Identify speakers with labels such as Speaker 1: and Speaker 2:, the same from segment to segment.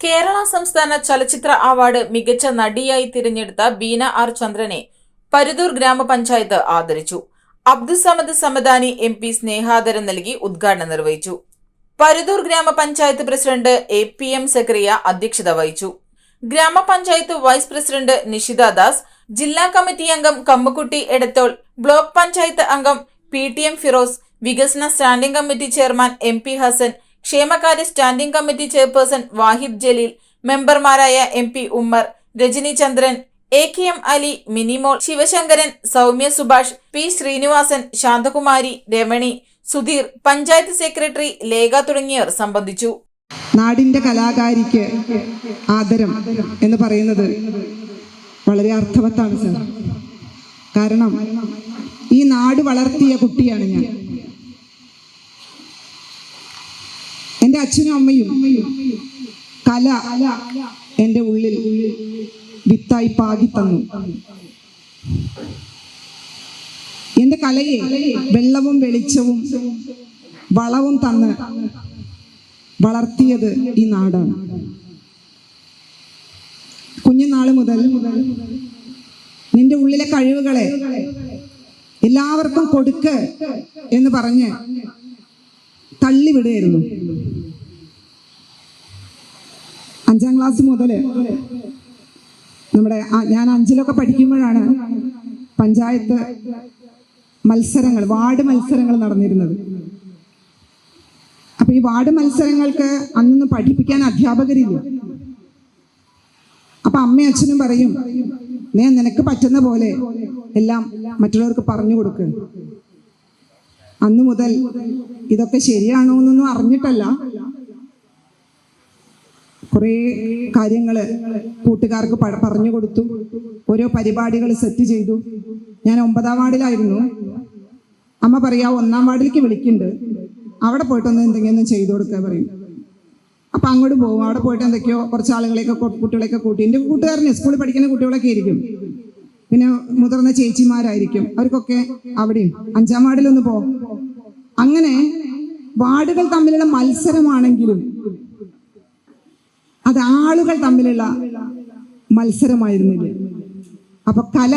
Speaker 1: കേരള സംസ്ഥാന ചലച്ചിത്ര അവാർഡ് മികച്ച നടിയായി തിരഞ്ഞെടുത്ത ബീന ആർ ചന്ദ്രനെ പരുതൂർ ഗ്രാമപഞ്ചായത്ത് ആദരിച്ചു. അബ്ദുസമദ് സമദാനി എം പി സ്നേഹാദരം നൽകി ഉദ്ഘാടനം നിർവഹിച്ചു. പരുതൂർ ഗ്രാമപഞ്ചായത്ത് president A P M Zakariya അധ്യക്ഷത വഹിച്ചു. ഗ്രാമപഞ്ചായത്ത് വൈസ് പ്രസിഡന്റ് നിഷിത ദാസ് ജില്ലാ കമ്മിറ്റി അംഗം കമ്മുക്കുട്ടി എടത്തോൾ ബ്ലോക്ക് പഞ്ചായത്ത് അംഗം പി ടി എം ഫിറോസ് വികസന standing committee chairman M P Hasan ക്ഷേമകാര്യ standing committee chairperson Wahib Jaleel മെമ്പർമാരായ M P Ummer Rajani Chandran A K M Ali Minimol Sivasankaran Soumya Subhash P Sreenivasan Santhakumari Ramani Sudheer panchayat secretary Lekha തുടങ്ങിയവർ സംബന്ധിച്ചു.
Speaker 2: നാടിന്റെ കലാകാരിക്ക് ആദരം എന്ന് പറയുന്നത് വളരെ അർത്ഥവത്താണ് sir. കാരണം ഈ നാട് വളർത്തിയ കുട്ടിയാണ് ഞാൻ. എന്റെ അച്ഛനും അമ്മയും കല എന്റെ ഉള്ളിൽ വിത്തായി പാകി തന്നു. എന്റെ കലയെ വെള്ളവും വെളിച്ചവും വളവും തന്ന് വളർത്തിയത് ഈ നാടാണ്. കുഞ്ഞുനാൾ മുതൽ നിന്റെ ഉള്ളിലെ കഴിവുകളെ എല്ലാവർക്കും കൊടുക്ക് എന്ന് പറഞ്ഞ് തള്ളിവിടുകയായിരുന്നു അഞ്ചാം ക്ലാസ് മുതൽ നമ്മുടെ ഞാൻ അഞ്ചിലൊക്കെ പഠിക്കുമ്പോഴാണ് പഞ്ചായത്ത് മത്സരങ്ങൾ വാർഡ് മത്സരങ്ങൾ നടന്നിരുന്നത്. അപ്പൊ ഈ വാർഡ് മത്സരങ്ങൾക്ക് അന്നൊന്നും പഠിപ്പിക്കാൻ അധ്യാപകരില്ല. അപ്പൊ അമ്മയും അച്ഛനും പറയും നീ നിനക്ക് പറ്റുന്ന പോലെ എല്ലാം മറ്റുള്ളവർക്ക് പറഞ്ഞു കൊടുക്ക്. അന്നു മുതൽ ഇതൊക്കെ ശരിയാണോ എന്നൊന്നും അറിഞ്ഞിട്ടല്ല. കുറേ കാര്യങ്ങൾ കൂട്ടുകാർക്ക് പറഞ്ഞു കൊടുത്തു. ഓരോ പരിപാടികൾ സെറ്റ് ചെയ്തു. ഞാൻ ഒമ്പതാം വാർഡിലായിരുന്നു. അമ്മ പറയാ ഒന്നാം വാർഡിലേക്ക് വിളിക്കുന്നുണ്ട്. അവിടെ പോയിട്ടൊന്ന് എന്തെങ്കിലും ചെയ്തു കൊടുക്കുക പറയും. അപ്പൊ അങ്ങോട്ട് പോകും അവിടെ പോയിട്ട് എന്തൊക്കെയോ കുറച്ച് ആളുകളെയൊക്കെ കുട്ടികളെയൊക്കെ കൂട്ടി. എന്റെ കൂട്ടുകാരനെ സ്കൂളിൽ പഠിക്കുന്ന കുട്ടികളൊക്കെ ആയിരിക്കും. പിന്നെ മുതിർന്ന ചേച്ചിമാരായിരിക്കും. അവർക്കൊക്കെ അവിടെയും. അഞ്ചാം വാർഡിലൊന്ന് പോകും അങ്ങനെ വാർഡുകൾ തമ്മിലുള്ള മത്സരമാണെങ്കിലും അത് ആളുകൾ തമ്മിലുള്ള മത്സരമായിരുന്നില്ല. അപ്പൊ കല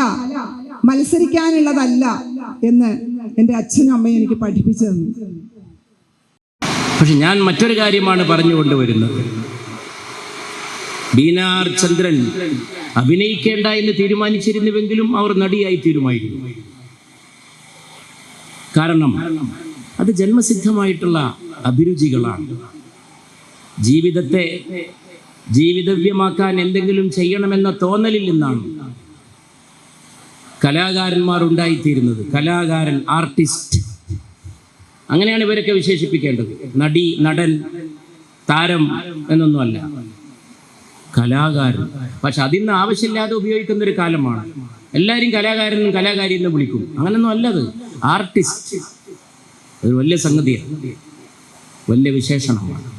Speaker 2: മത്സരിക്കാനുള്ളതല്ല എന്ന് എന്റെ അച്ഛനും അമ്മയും എനിക്ക് പഠിപ്പിച്ചു തന്നു.
Speaker 3: പക്ഷെ ഞാൻ മറ്റൊരു കാര്യമാണ് പറഞ്ഞു കൊണ്ടുവരുന്നത് ബീനാർ ചന്ദ്രൻ അഭിനയിക്കേണ്ട എന്ന് തീരുമാനിച്ചിരുന്നുവെങ്കിലും അവർ നടിയായി തീരുമായിരുന്നു. കാരണം അത് ജന്മസിദ്ധമായിട്ടുള്ള അഭിരുചികളാണ്. ജീവിതത്തെ ജീവിതവ്യമാക്കാൻ എന്തെങ്കിലും ചെയ്യണമെന്ന തോന്നലിൽ നിന്നാണ് കലാകാരന്മാർ ഉണ്ടായിത്തീരുന്നത്. കലാകാരൻ ആർട്ടിസ്റ്റ്. അങ്ങനെയാണ് ഇവരൊക്കെ വിശേഷിപ്പിക്കേണ്ടത്. നടി നടൻ താരം എന്നൊന്നുമല്ല. കലാകാരൻ. പക്ഷെ അതിന്ന് ആവശ്യമില്ലാതെ ഉപയോഗിക്കുന്ന ഒരു കാലമാണ്. എല്ലാവരും കലാകാരൻ കലാകാരി എന്ന് വിളിക്കും. അങ്ങനൊന്നും അല്ലത്. ആർട്ടിസ്റ്റ്. ഒരു വലിയ സംഗതിയാണ്. വലിയ വിശേഷണമാണ്.